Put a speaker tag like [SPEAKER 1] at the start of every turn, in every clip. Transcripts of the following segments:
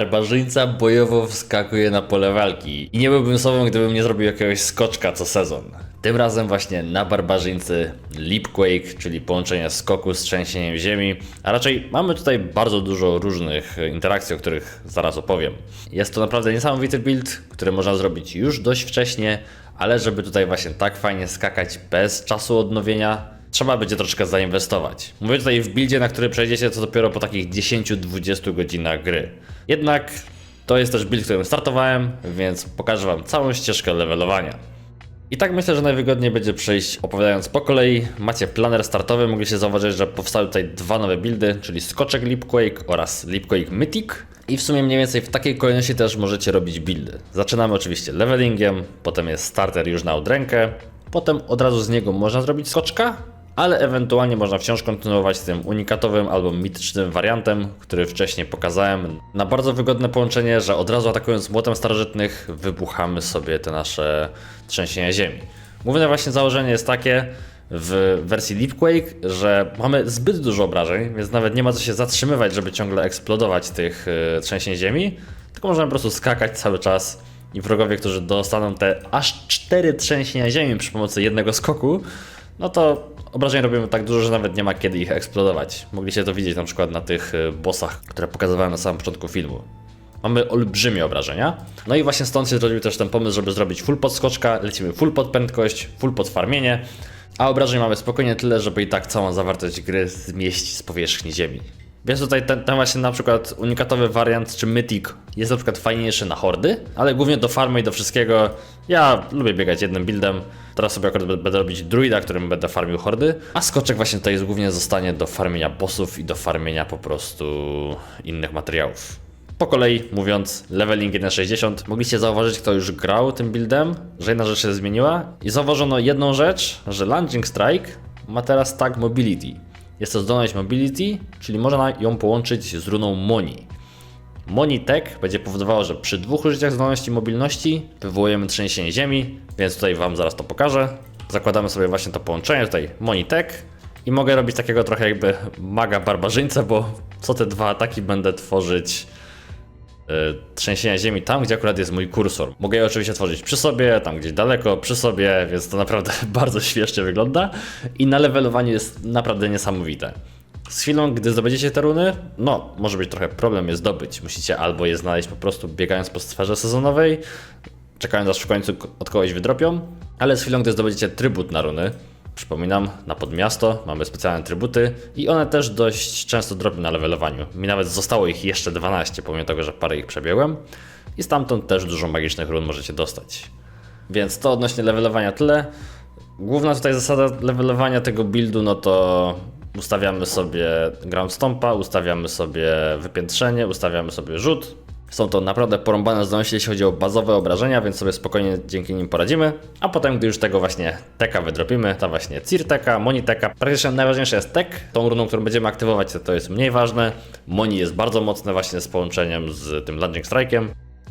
[SPEAKER 1] Barbarzyńca bojowo wskakuje na pole walki i nie byłbym sobą, gdybym nie zrobił jakiegoś skoczka co sezon. Tym razem właśnie na barbarzyńcy Leapquake, czyli połączenie skoku z trzęsieniem ziemi, a raczej mamy tutaj bardzo dużo różnych interakcji, o których zaraz opowiem. Jest to naprawdę niesamowity build, który można zrobić już dość wcześnie, ale żeby tutaj właśnie tak fajnie skakać bez czasu odnowienia, trzeba będzie troszkę zainwestować. Mówię tutaj w buildzie, na który przejdziecie to dopiero po takich 10-20 godzinach gry. Jednak to jest też build, którym startowałem, więc pokażę Wam całą ścieżkę levelowania. I tak myślę, że najwygodniej będzie przejść opowiadając po kolei. Macie planer startowy, mogliście zauważyć, że powstały tutaj dwa nowe buildy, czyli Skoczek Leapquake oraz Leapquake Mythic. I w sumie mniej więcej w takiej kolejności też możecie robić buildy. Zaczynamy oczywiście levelingiem, potem jest starter już na odrękę, potem od razu z niego można zrobić skoczka, ale ewentualnie można wciąż kontynuować z tym unikatowym albo mitycznym wariantem, który wcześniej pokazałem. Na bardzo wygodne połączenie, że od razu atakując młotem starożytnych wybuchamy sobie te nasze trzęsienia ziemi. Główne właśnie założenie jest takie w wersji Leapquake, że mamy zbyt dużo obrażeń, więc nawet nie ma co się zatrzymywać, żeby ciągle eksplodować tych y, trzęsień ziemi, tylko możemy po prostu skakać cały czas i wrogowie, którzy dostaną te aż cztery trzęsienia ziemi przy pomocy jednego skoku, no to obrażeń robimy tak dużo, że nawet nie ma kiedy ich eksplodować. Mogliście to widzieć na przykład na tych y, bossach, które pokazywałem na samym początku filmu. Mamy olbrzymie obrażenia. No i właśnie stąd się zrodził też ten pomysł, żeby zrobić full podskoczka, lecimy full pod prędkość, full pod farmienie, a obrażeń mamy spokojnie tyle, żeby i tak całą zawartość gry zmieścić z powierzchni ziemi. Więc tutaj ten, ten właśnie na przykład unikatowy wariant czy mythic jest na przykład fajniejszy na hordy, ale głównie do farmy i do wszystkiego ja lubię biegać jednym buildem. Teraz sobie akurat będę robić druida, którym będę farmił hordy, a skoczek właśnie tutaj głównie zostanie do farmienia bossów i do farmienia po prostu innych materiałów. Po kolei mówiąc, leveling 1.60, mogliście zauważyć, kto już grał tym buildem, że jedna rzecz się zmieniła i zauważono jedną rzecz, że Lunging Strike ma teraz tag Mobility. Jest to zdolność Mobility, czyli można ją połączyć z runą Moni. Moni Tech będzie powodowało, że przy dwóch użyciach zdolności mobilności wywołujemy trzęsienie ziemi, więc tutaj Wam zaraz to pokażę. Zakładamy sobie właśnie to połączenie, tutaj Moni Tech i mogę robić takiego trochę jakby maga barbarzyńcę, bo co te dwa ataki będę tworzyć y, trzęsienia ziemi tam, gdzie akurat jest mój kursor. Mogę je oczywiście tworzyć przy sobie, tam gdzieś daleko, przy sobie, więc to naprawdę bardzo śmiesznie wygląda i na levelowaniu jest naprawdę niesamowite. Z chwilą, gdy zdobędziecie te runy, no, może być trochę problem je zdobyć. Musicie albo je znaleźć po prostu biegając po sferze sezonowej, czekając aż w końcu od kogoś wydropią, ale z chwilą, gdy zdobędziecie trybut na runy, przypominam, na podmiasto mamy specjalne trybuty i one też dość często dropią na levelowaniu. Mi nawet zostało ich jeszcze 12, pomimo tego, że parę ich przebiegłem i stamtąd też dużo magicznych run możecie dostać. Więc to odnośnie levelowania tyle. Główna tutaj zasada levelowania tego buildu, no to ustawiamy sobie ground stompa, ustawiamy sobie wypiętrzenie, ustawiamy sobie rzut. Są to naprawdę porąbane zdolności, jeśli chodzi o bazowe obrażenia, więc sobie spokojnie dzięki nim poradzimy. A potem, gdy już tego właśnie teka wydropimy, ta właśnie Cirteka, Moniteka, praktycznie najważniejszy jest tek. Tą runą, którą będziemy aktywować, to, jest mniej ważne. Moni jest bardzo mocne właśnie z połączeniem z tym Lunging Strike'iem.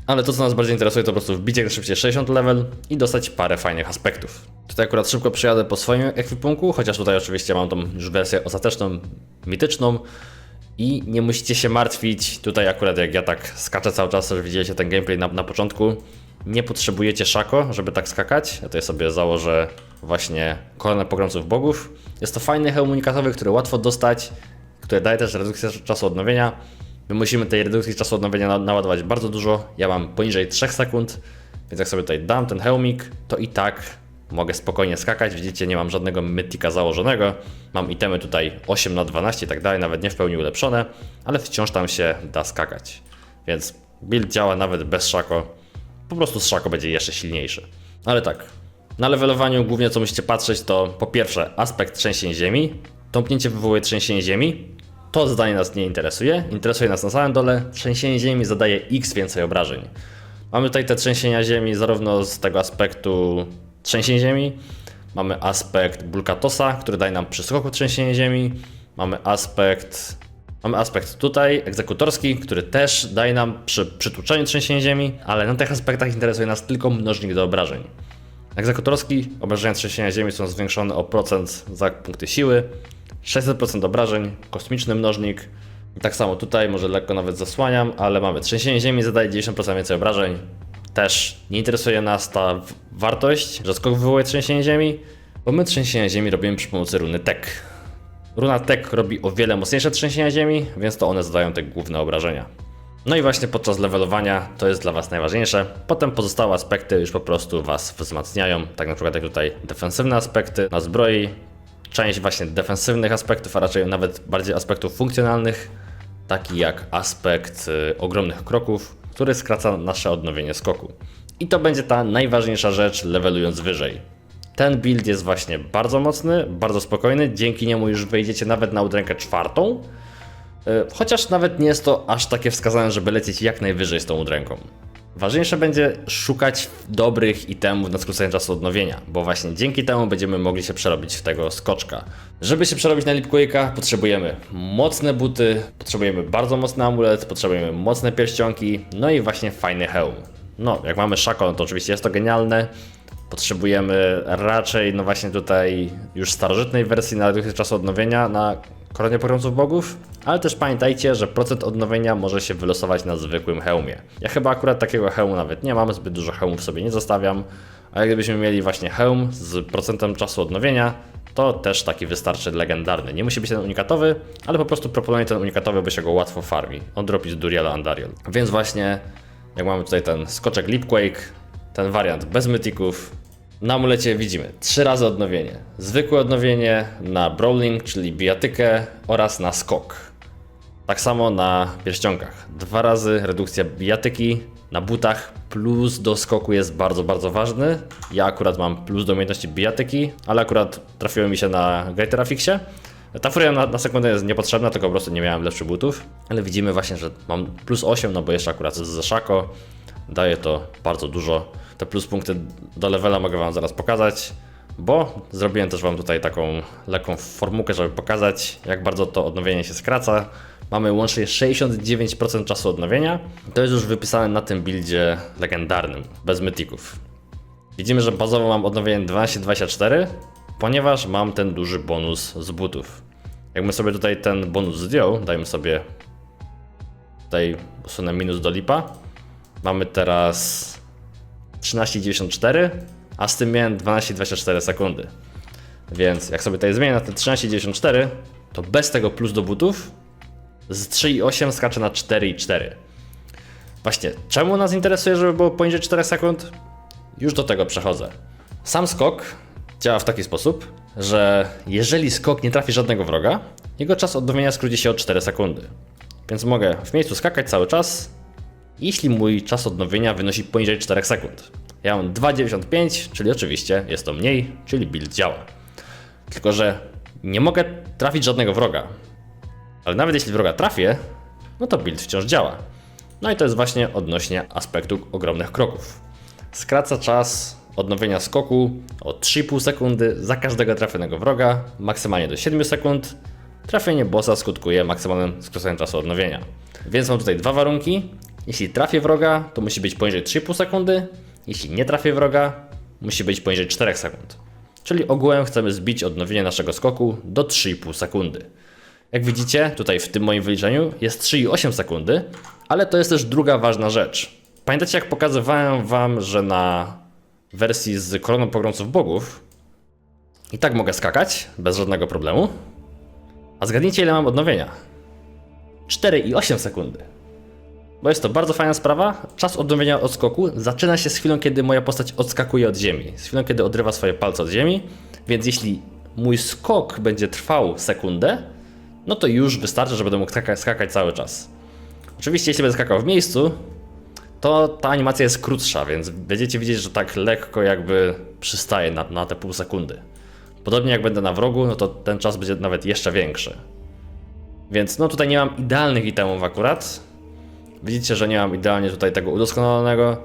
[SPEAKER 1] Ale to, co nas bardziej interesuje, to po prostu wbicie jak najszybciej 60 level i dostać parę fajnych aspektów. Tutaj akurat szybko przyjadę po swoim ekwipunku, chociaż tutaj oczywiście mam tą już wersję ostateczną, mityczną. I nie musicie się martwić, tutaj akurat jak ja tak skaczę cały czas, że widzieliście ten gameplay na, na początku, nie potrzebujecie szako, żeby tak skakać. Ja tutaj sobie założę właśnie koronę pogromców bogów. Jest to fajny hełm unikatowy, który łatwo dostać, który daje też redukcję czasu odnowienia. My musimy tej redukcji czasu odnowienia na- naładować bardzo dużo. Ja mam poniżej 3 sekund, więc jak sobie tutaj dam ten hełmik, to i tak mogę spokojnie skakać. Widzicie, nie mam żadnego mytika założonego. Mam itemy tutaj 8 na 12 i tak dalej, nawet nie w pełni ulepszone, ale wciąż tam się da skakać. Więc build działa nawet bez szako. Po prostu z szako będzie jeszcze silniejszy. Ale tak, na levelowaniu głównie co musicie patrzeć to po pierwsze aspekt trzęsień ziemi. Tąpnięcie wywołuje trzęsienie ziemi. To zadanie nas nie interesuje. Interesuje nas na samym dole. Trzęsienie ziemi zadaje x więcej obrażeń. Mamy tutaj te trzęsienia ziemi zarówno z tego aspektu trzęsień ziemi, mamy aspekt Bulkatosa, który daje nam przy skoku trzęsienie ziemi, mamy aspekt Mamy aspekt tutaj egzekutorski, który też daje nam przy przytłuczeniu trzęsienia ziemi, ale na tych aspektach interesuje nas tylko mnożnik do obrażeń. Egzekutorski, obrażenia trzęsienia ziemi są zwiększone o procent za punkty siły, 600% obrażeń, kosmiczny mnożnik, I tak samo tutaj, może lekko nawet zasłaniam, ale mamy trzęsienie ziemi, zadaje 90% więcej obrażeń. Też nie interesuje nas ta wartość, że skok wywołuje trzęsienie ziemi, bo my trzęsienie ziemi robimy przy pomocy runy Tek. Runa Tek robi o wiele mocniejsze trzęsienia ziemi, więc to one zadają te główne obrażenia. No i właśnie podczas levelowania to jest dla Was najważniejsze. Potem pozostałe aspekty już po prostu Was wzmacniają. Tak na przykład jak tutaj defensywne aspekty na zbroi, część właśnie defensywnych aspektów, a raczej nawet bardziej aspektów funkcjonalnych, taki jak aspekt y, ogromnych kroków, który skraca nasze odnowienie skoku. I to będzie ta najważniejsza rzecz levelując wyżej. Ten build jest właśnie bardzo mocny, bardzo spokojny, dzięki niemu już wejdziecie nawet na udrękę czwartą, E, Chociaż nawet nie jest to aż takie wskazane, żeby lecieć jak najwyżej z tą udręką. Ważniejsze będzie szukać dobrych itemów na skrócenie czasu odnowienia, bo właśnie dzięki temu będziemy mogli się przerobić w tego skoczka. Żeby się przerobić na Lipquake'a potrzebujemy mocne buty, potrzebujemy bardzo mocny amulet, potrzebujemy mocne pierścionki, no i właśnie fajny hełm. No, jak mamy Shaco, no to oczywiście jest to genialne, Potrzebujemy raczej, no właśnie tutaj już starożytnej wersji na czasu odnowienia na koronie pogromców bogów, ale też pamiętajcie, że procent odnowienia może się wylosować na zwykłym hełmie. Ja chyba akurat takiego hełmu nawet nie mam, zbyt dużo hełmów sobie nie zostawiam, ale gdybyśmy mieli właśnie hełm z procentem czasu odnowienia, to też taki wystarczy legendarny. Nie musi być ten unikatowy, ale po prostu proponuję ten unikatowy, by się go łatwo farmi. On dropi z Duriela Andariel. Więc właśnie, jak mamy tutaj ten skoczek Lipquake, ten wariant bez mytików. Na amulecie widzimy trzy razy odnowienie. Zwykłe odnowienie na brawling, czyli bijatykę oraz na skok. Tak samo na pierścionkach. Dwa razy redukcja bijatyki na butach. Plus do skoku jest bardzo, bardzo ważny. Ja akurat mam plus do umiejętności bijatyki, ale akurat trafiło mi się na Greater Affixie. Ta furia na, na sekundę jest niepotrzebna, tylko po prostu nie miałem lepszych butów. Ale widzimy właśnie, że mam plus 8, no bo jeszcze akurat z Zeszako. Daje to bardzo dużo. Te plus punkty do levela mogę Wam zaraz pokazać, bo zrobiłem też Wam tutaj taką lekką formułkę, żeby pokazać, jak bardzo to odnowienie się skraca. Mamy łącznie 69% czasu odnowienia. To jest już wypisane na tym buildzie legendarnym, bez mytików. Widzimy, że bazowo mam odnowienie 12-24, ponieważ mam ten duży bonus z butów. Jakbym sobie tutaj ten bonus zdjął, dajmy sobie tutaj usunę minus do lipa. Mamy teraz 13,94, a z tym miałem 12,24 sekundy. Więc jak sobie tutaj zmienię na te 13,94, to bez tego plus do butów z 3,8 skacze na 4,4. Właśnie, czemu nas interesuje, żeby było poniżej 4 sekund? Już do tego przechodzę. Sam skok działa w taki sposób, że jeżeli skok nie trafi żadnego wroga, jego czas odnowienia skróci się o 4 sekundy. Więc mogę w miejscu skakać cały czas, jeśli mój czas odnowienia wynosi poniżej 4 sekund. Ja mam 2,95, czyli oczywiście jest to mniej, czyli build działa. Tylko, że nie mogę trafić żadnego wroga. Ale nawet jeśli wroga trafię, no to build wciąż działa. No i to jest właśnie odnośnie aspektu ogromnych kroków. Skraca czas odnowienia skoku o 3,5 sekundy za każdego trafionego wroga, maksymalnie do 7 sekund. Trafienie bossa skutkuje maksymalnym skróceniem czasu odnowienia. Więc mam tutaj dwa warunki. Jeśli trafię wroga, to musi być poniżej 3,5 sekundy. Jeśli nie trafię wroga, musi być poniżej 4 sekund. Czyli ogółem chcemy zbić odnowienie naszego skoku do 3,5 sekundy. Jak widzicie, tutaj w tym moim wyliczeniu jest 3,8 sekundy, ale to jest też druga ważna rzecz. Pamiętacie, jak pokazywałem Wam, że na wersji z Koroną Pogromców Bogów i tak mogę skakać bez żadnego problemu? A zgadnijcie, ile mam odnowienia? 4,8 sekundy. Bo jest to bardzo fajna sprawa. Czas odnowienia odskoku zaczyna się z chwilą, kiedy moja postać odskakuje od ziemi. Z chwilą, kiedy odrywa swoje palce od ziemi. Więc jeśli mój skok będzie trwał sekundę, no to już wystarczy, że będę mógł skaka- skakać cały czas. Oczywiście, jeśli będę skakał w miejscu, to ta animacja jest krótsza, więc będziecie widzieć, że tak lekko jakby przystaje na, na te pół sekundy. Podobnie jak będę na wrogu, no to ten czas będzie nawet jeszcze większy. Więc no tutaj nie mam idealnych itemów akurat. Widzicie, że nie mam idealnie tutaj tego udoskonalonego.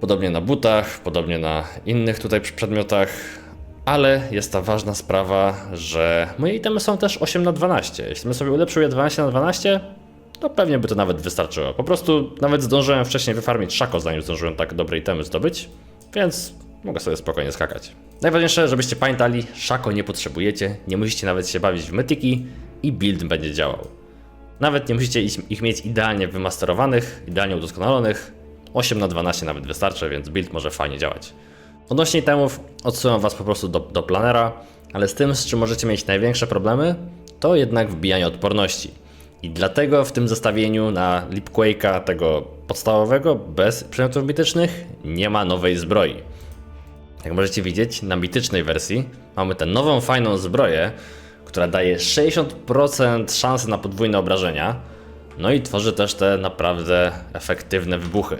[SPEAKER 1] Podobnie na butach, podobnie na innych tutaj przedmiotach. Ale jest ta ważna sprawa, że moje itemy są też 8 na 12. Jeśli bym sobie ulepszył je 12 na 12, to pewnie by to nawet wystarczyło. Po prostu nawet zdążyłem wcześniej wyfarmić szako, zanim zdążyłem tak dobre itemy zdobyć, więc mogę sobie spokojnie skakać. Najważniejsze, żebyście pamiętali, szako nie potrzebujecie, nie musicie nawet się bawić w mytyki i build będzie działał. Nawet nie musicie ich- mieć idealnie wymasterowanych, idealnie udoskonalonych. 8 na 12 nawet wystarczy, więc build może fajnie działać. Odnośnie temów odsyłam Was po prostu do, do planera, ale z tym, z czym możecie mieć największe problemy, to jednak wbijanie odporności. I dlatego w tym zestawieniu na Lipquake'a tego podstawowego, bez przedmiotów mitycznych, nie ma nowej zbroi. Jak możecie widzieć, na mitycznej wersji mamy tę nową, fajną zbroję, która daje 60% szansy na podwójne obrażenia, no i tworzy też te naprawdę efektywne wybuchy.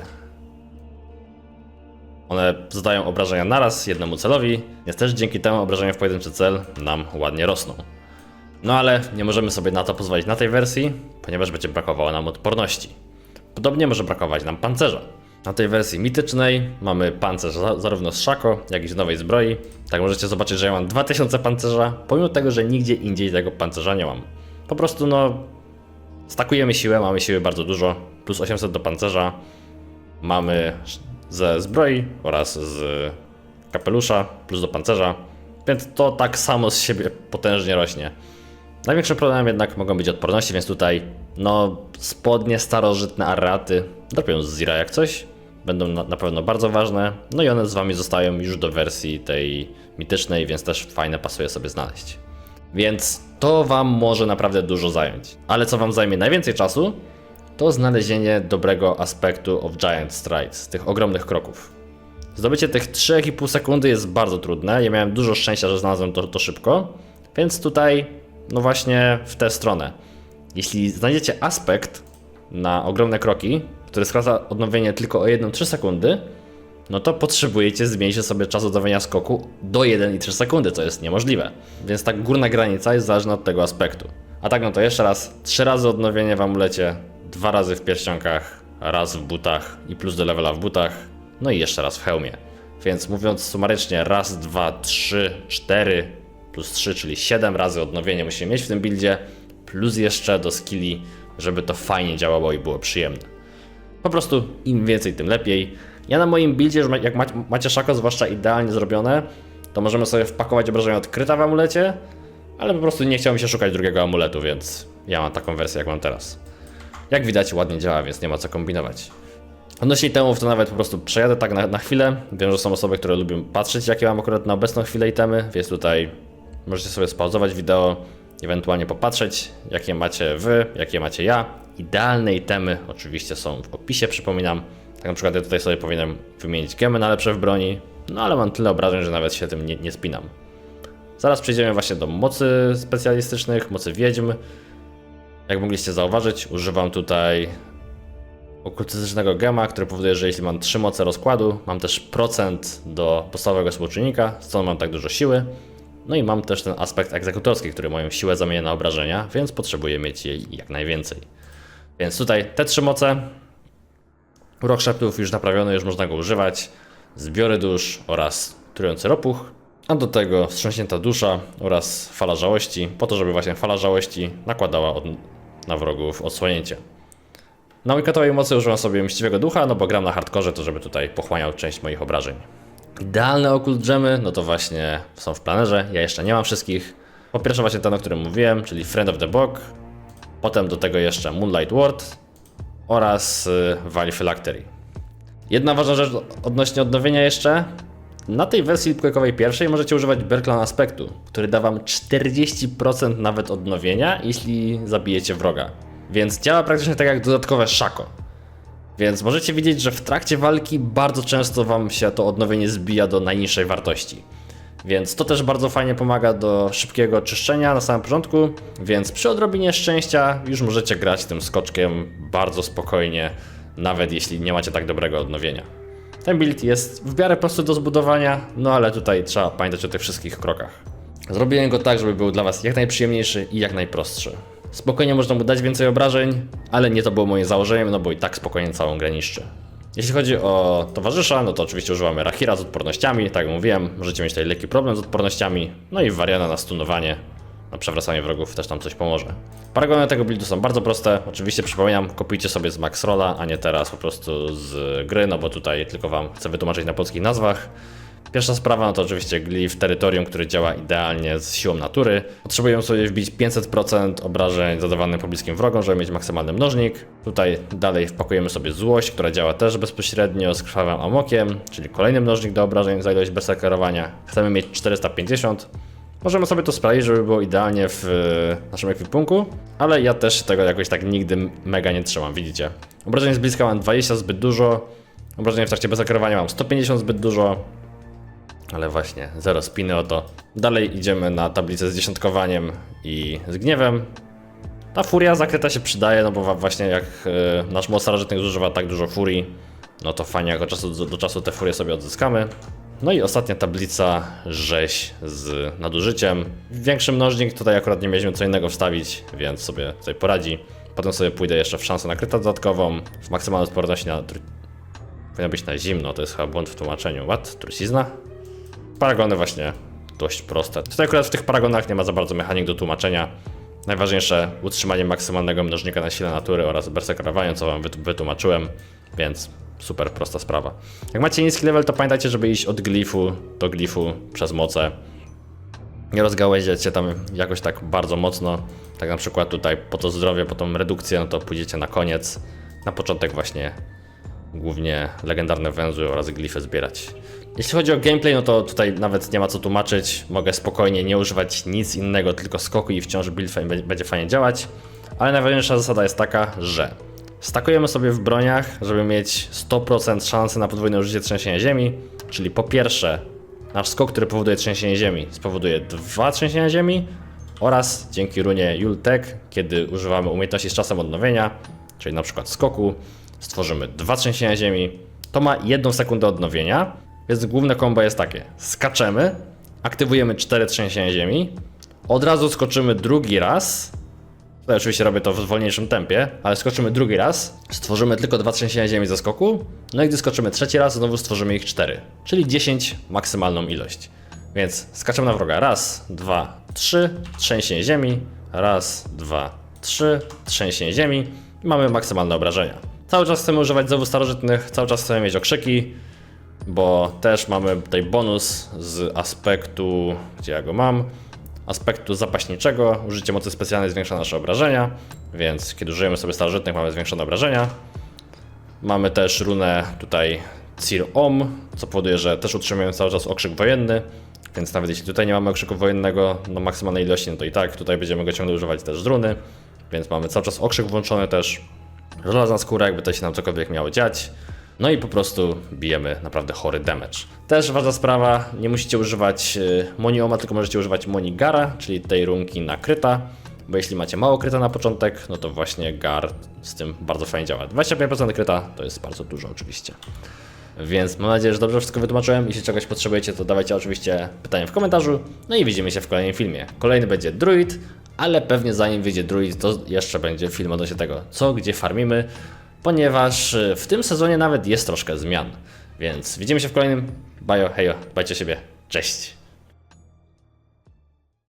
[SPEAKER 1] One zadają obrażenia naraz jednemu celowi, więc też dzięki temu obrażenia w pojedynczy cel nam ładnie rosną. No ale nie możemy sobie na to pozwolić na tej wersji, ponieważ będzie brakowało nam odporności. Podobnie może brakować nam pancerza. Na tej wersji mitycznej mamy pancerz za- zarówno z Szako, jak i z nowej zbroi. Tak możecie zobaczyć, że ja mam 2000 pancerza, pomimo tego, że nigdzie indziej tego pancerza nie mam. Po prostu no, stakujemy siłę, mamy siły bardzo dużo, plus 800 do pancerza, mamy ze zbroi oraz z kapelusza, plus do pancerza, więc to tak samo z siebie potężnie rośnie. Największym problemem jednak mogą być odporności, więc tutaj no spodnie starożytne araty dropią z Zira jak coś. Będą na, na pewno bardzo ważne. No i one z wami zostają już do wersji tej mitycznej, więc też fajne pasuje sobie znaleźć. Więc to wam może naprawdę dużo zająć. Ale co wam zajmie najwięcej czasu, to znalezienie dobrego aspektu of Giant Strides, tych ogromnych kroków. Zdobycie tych 3,5 sekundy jest bardzo trudne. Ja miałem dużo szczęścia, że znalazłem to, to szybko, więc tutaj, no właśnie w tę stronę. Jeśli znajdziecie aspekt na ogromne kroki, który skraca odnowienie tylko o 1-3 sekundy, no to potrzebujecie zmienić sobie czas odnowienia skoku do 1,3 sekundy, co jest niemożliwe. Więc ta górna granica jest zależna od tego aspektu. A tak no to jeszcze raz, 3 razy odnowienie w amulecie, 2 razy w pierścionkach, raz w butach i plus do levela w butach, no i jeszcze raz w hełmie. Więc mówiąc sumarycznie, raz, dwa, trzy, cztery plus 3, czyli 7 razy odnowienie musimy mieć w tym buildzie, plus jeszcze do skilli, żeby to fajnie działało i było przyjemne. Po prostu im więcej, tym lepiej. Ja na moim buildzie, jak macie, szako, zwłaszcza idealnie zrobione, to możemy sobie wpakować obrażenia odkryta w amulecie, ale po prostu nie chciało mi się szukać drugiego amuletu, więc ja mam taką wersję, jak mam teraz. Jak widać, ładnie działa, więc nie ma co kombinować. Odnośnie temów, to nawet po prostu przejadę tak na, na chwilę. Wiem, że są osoby, które lubią patrzeć, jakie mam akurat na obecną chwilę itemy, więc tutaj możecie sobie spauzować wideo, ewentualnie popatrzeć, jakie macie wy, jakie macie ja. Idealne itemy oczywiście są w opisie, przypominam. Tak na przykład ja tutaj sobie powinienem wymienić gemy na lepsze w broni, no ale mam tyle obrażeń, że nawet się tym nie, nie spinam. Zaraz przejdziemy właśnie do mocy specjalistycznych, mocy wiedźm. Jak mogliście zauważyć, używam tutaj okultystycznego gema, który powoduje, że jeśli mam 3 moce rozkładu, mam też procent do podstawowego współczynnika, stąd mam tak dużo siły. No i mam też ten aspekt egzekutorski, który moją siłę zamienia na obrażenia, więc potrzebuję mieć jej jak najwięcej. Więc tutaj te trzy moce, urok szeptów już naprawiony, już można go używać, zbiory dusz oraz trujący ropuch, a do tego wstrząśnięta dusza oraz fala żałości, po to, żeby właśnie fala żałości nakładała od, na wrogów odsłonięcie. Na unikatowej mocy używam sobie mściwego ducha, no bo gram na hardkorze, to żeby tutaj pochłaniał część moich obrażeń. Idealne okult dżemy, no to właśnie są w planerze, ja jeszcze nie mam wszystkich. Po pierwsze właśnie ten, o którym mówiłem, czyli Friend of the Bog, potem do tego jeszcze Moonlight Ward oraz y, Valley Phylactery. Jedna ważna rzecz odnośnie odnowienia jeszcze. Na tej wersji Lipquake'owej pierwszej możecie używać Berklan Aspektu, który da wam 40% nawet odnowienia, jeśli zabijecie wroga. Więc działa praktycznie tak jak dodatkowe szako. Więc możecie widzieć, że w trakcie walki bardzo często wam się to odnowienie zbija do najniższej wartości. Więc to też bardzo fajnie pomaga do szybkiego czyszczenia na samym początku, więc przy odrobinie szczęścia już możecie grać tym skoczkiem bardzo spokojnie, nawet jeśli nie macie tak dobrego odnowienia. Ten build jest w miarę prosty do zbudowania, no ale tutaj trzeba pamiętać o tych wszystkich krokach. Zrobiłem go tak, żeby był dla Was jak najprzyjemniejszy i jak najprostszy. Spokojnie można mu dać więcej obrażeń, ale nie to było moim założeniem, no bo i tak spokojnie całą grę niszczy. Jeśli chodzi o towarzysza, no to oczywiście używamy Rahira z odpornościami, tak jak mówiłem, możecie mieć tutaj lekki problem z odpornościami, no i Wariana na stunowanie, na przewracanie wrogów też tam coś pomoże. Paragony tego buildu są bardzo proste, oczywiście przypominam, kopijcie sobie z Max Rolla, a nie teraz po prostu z gry, no bo tutaj tylko Wam chcę wytłumaczyć na polskich nazwach. Pierwsza sprawa no to oczywiście glif terytorium, który działa idealnie z siłą natury. Potrzebujemy sobie wbić 500% obrażeń zadawanych pobliskim wrogom, żeby mieć maksymalny mnożnik. Tutaj dalej wpakujemy sobie złość, która działa też bezpośrednio z krwawym amokiem, czyli kolejny mnożnik do obrażeń za ilość berserkerowania. Chcemy mieć 450. Możemy sobie to sprawdzić, żeby było idealnie w e, naszym ekwipunku, ale ja też tego jakoś tak nigdy mega nie trzymam, widzicie. Obrażeń z bliska mam 20 zbyt dużo, obrażeń w trakcie bezakrowania mam 150 zbyt dużo, ale właśnie, zero spiny o to. Dalej idziemy na tablicę z dziesiątkowaniem i z gniewem. Ta furia zakryta się przydaje, no bo właśnie jak e, nasz moc starożytny zużywa tak dużo furii, no to fajnie jak od czasu do, do czasu te furie sobie odzyskamy. No i ostatnia tablica, rzeź z nadużyciem. Większy mnożnik, tutaj akurat nie mieliśmy co innego wstawić, więc sobie tutaj poradzi. Potem sobie pójdę jeszcze w szansę na krytę dodatkową, w maksymalną odporność na... Powinno być na zimno, to jest chyba błąd w tłumaczeniu. What? Trucizna? Paragony właśnie dość proste. Tutaj akurat w tych paragonach nie ma za bardzo mechanik do tłumaczenia. Najważniejsze utrzymanie maksymalnego mnożnika na sile natury oraz berserkerowanie, co wam wyt- wytłumaczyłem, więc super prosta sprawa. Jak macie niski level, to pamiętajcie, żeby iść od glifu do glifu przez moce. Nie rozgałęziać się tam jakoś tak bardzo mocno. Tak na przykład tutaj po to zdrowie, po tą redukcję, no to pójdziecie na koniec. Na początek właśnie głównie legendarne węzły oraz glify zbierać. Jeśli chodzi o gameplay, no to tutaj nawet nie ma co tłumaczyć. Mogę spokojnie nie używać nic innego, tylko skoku i wciąż build fa- będzie- będzie fajnie działać. Ale najważniejsza zasada jest taka, że stakujemy sobie w broniach, żeby mieć 100% szansy na podwójne użycie trzęsienia ziemi. Czyli po pierwsze, nasz skok, który powoduje trzęsienie ziemi, spowoduje dwa trzęsienia ziemi oraz dzięki runie Jultek, kiedy używamy umiejętności z czasem odnowienia, czyli na przykład skoku, stworzymy dwa trzęsienia ziemi. To ma jedną sekundę odnowienia, więc główne kombo jest takie. Skaczemy, aktywujemy cztery trzęsienia ziemi, od razu skoczymy drugi raz. Tutaj oczywiście robię to w wolniejszym tempie, ale skoczymy drugi raz, stworzymy tylko dwa trzęsienia ziemi ze skoku, no i gdy skoczymy trzeci raz, znowu stworzymy ich cztery, czyli 10 maksymalną ilość. Więc skaczemy na wroga. Raz, dwa, trzy, trzęsienie ziemi. Raz, dwa, trzy, trzęsienie ziemi. I mamy maksymalne obrażenia. Cały czas chcemy używać znowu starożytnych, cały czas chcemy mieć okrzyki, bo też mamy tutaj bonus z aspektu, gdzie ja go mam, aspektu zapaśniczego. Użycie mocy specjalnej zwiększa nasze obrażenia, więc kiedy użyjemy sobie starożytnych, mamy zwiększone obrażenia. Mamy też runę tutaj Cir Om, co powoduje, że też utrzymujemy cały czas okrzyk wojenny, więc nawet jeśli tutaj nie mamy okrzyku wojennego no maksymalnej ilości, no to i tak tutaj będziemy go ciągle używać też z runy, więc mamy cały czas okrzyk włączony też, żelazna skóra, jakby to się nam cokolwiek miało dziać. No i po prostu bijemy naprawdę chory damage. Też ważna sprawa, nie musicie używać y, Monioma, tylko możecie używać Monigara, czyli tej runki na kryta, bo jeśli macie mało kryta na początek, no to właśnie Gar z tym bardzo fajnie działa. 25% kryta to jest bardzo dużo oczywiście. Więc mam nadzieję, że dobrze wszystko wytłumaczyłem. Jeśli czegoś potrzebujecie, to dawajcie oczywiście pytanie w komentarzu. No i widzimy się w kolejnym filmie. Kolejny będzie druid, ale pewnie zanim wyjdzie druid, to jeszcze będzie film odnośnie tego, co gdzie farmimy, ponieważ y, w tym sezonie nawet jest troszkę zmian. Więc widzimy się w kolejnym. Bajo, hejo, bajcie siebie. Cześć.